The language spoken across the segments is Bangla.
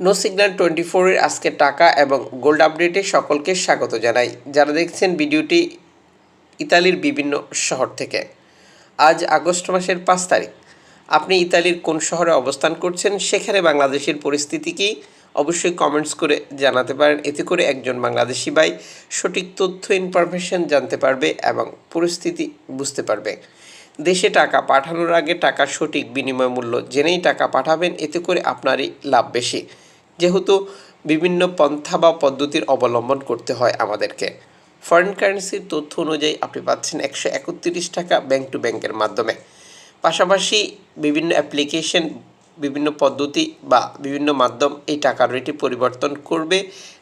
নো সিগন্যাল টোয়েন্টি ফোরের আজকে টাকা এবং গোল্ড আপডেটে সকলকে স্বাগত জানাই। যারা দেখছেন ভিডিওটি ইতালির বিভিন্ন শহর থেকে। আজ আগস্ট মাসের পাঁচ তারিখ। আপনি ইতালির কোন শহরে অবস্থান করছেন, সেখানে বাংলাদেশের পরিস্থিতি কি? অবশ্যই কমেন্টস করে জানাতে পারেন। এতে করে একজন বাংলাদেশি ভাই সঠিক তথ্য ইনফরমেশন জানতে পারবে এবং পরিস্থিতি বুঝতে পারবে। দেশে টাকা পাঠানোর আগে টাকার সঠিক বিনিময় মূল্য জেনেই টাকা পাঠাবেন, এতে করে আপনারই লাভ বেশি। যেহেতু বিভিন্ন পন্থা বা পদ্ধতির অবলম্বন করতে হয় আমাদেরকে। ফরেন কারেন্সির তথ্য অনুযায়ী আপনি পাচ্ছেন একশো একত্রিশ টাকা ব্যাংক টু ব্যাংকের মাধ্যমে। পাশাপাশি বিভিন্ন অ্যাপ্লিকেশন বিভিন্ন পদ্ধতি বা বিভিন্ন মাধ্যম এই টাকার রেটে পরিবর্তন করবে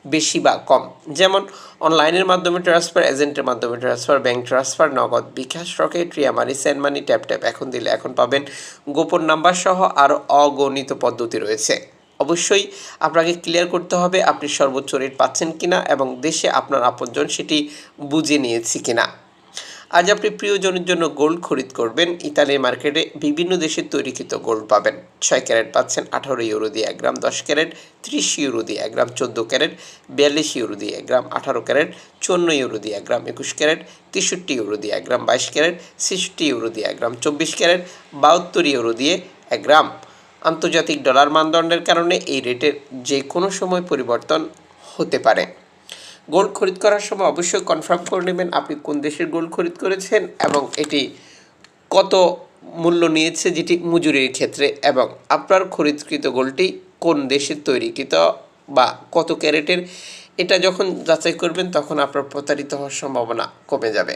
বেশি বা কম। যেমন অনলাইনের মাধ্যমে ট্রান্সফার এজেন্টের মাধ্যমে transfer bank transfer Nagad bKash Rocket Ria money send money tap tap এখন দিলে এখন পাবেন গোপন নাম্বার সহ আরও অগণিত পদ্ধতি রয়েছে। অবশ্যই আপনাকে ক্লিয়ার করতে হবে আপনি সর্বোচ্চ রেট পাচ্ছেন কিনা এবং দেশে আপনার আপনজন সেটি বুঝে নিয়েছি কিনা। আজ আপনি প্রিয়জনের জন্য গোল্ড খরিদ করবেন, ইতালির মার্কেটে বিভিন্ন দেশের তৈরিকৃত গোল্ড পাবেন। ছয় ক্যারেট পাচ্ছেন আঠারো ইউরো দিয়ে এক গ্রাম, দশ ক্যারেট ত্রিশ ইউরো দিয়ে এক গ্রাম, চোদ্দ ক্যারেট বিয়াল্লিশ ইউরো দিয়ে এক গ্রাম, আঠারো ক্যারেট চুয়ান্ন ইউরো দিয়ে এক গ্রাম, একুশ ক্যারেট তেষট্টি ইউরো দিয়ে এক গ্রাম, বাইশ ক্যারেট ছেষট্টি ইউরো দিয়ে এক গ্রাম, চব্বিশ ক্যারেট বাহাত্তর ইউরো দিয়ে এক গ্রাম। আন্তর্জাতিক ডলার মানদণ্ডের কারণে এই রেটের যে কোনো সময় পরিবর্তন হতে পারে। গোল্ড খরিদ করার সময় অবশ্যই কনফার্ম করে নেবেন আপনি কোন দেশের গোল্ড খরিদ করেছেন এবং এটি কত মূল্য নিয়েছে যেটি মজুরির ক্ষেত্রে এবং আপনার খরিদকৃত গোলটি কোন দেশের তৈরিকৃত বা কত ক্যারেটের, এটা যখন যাচাই করবেন তখন আপনার প্রতারিত হওয়ার সম্ভাবনা কমে যাবে।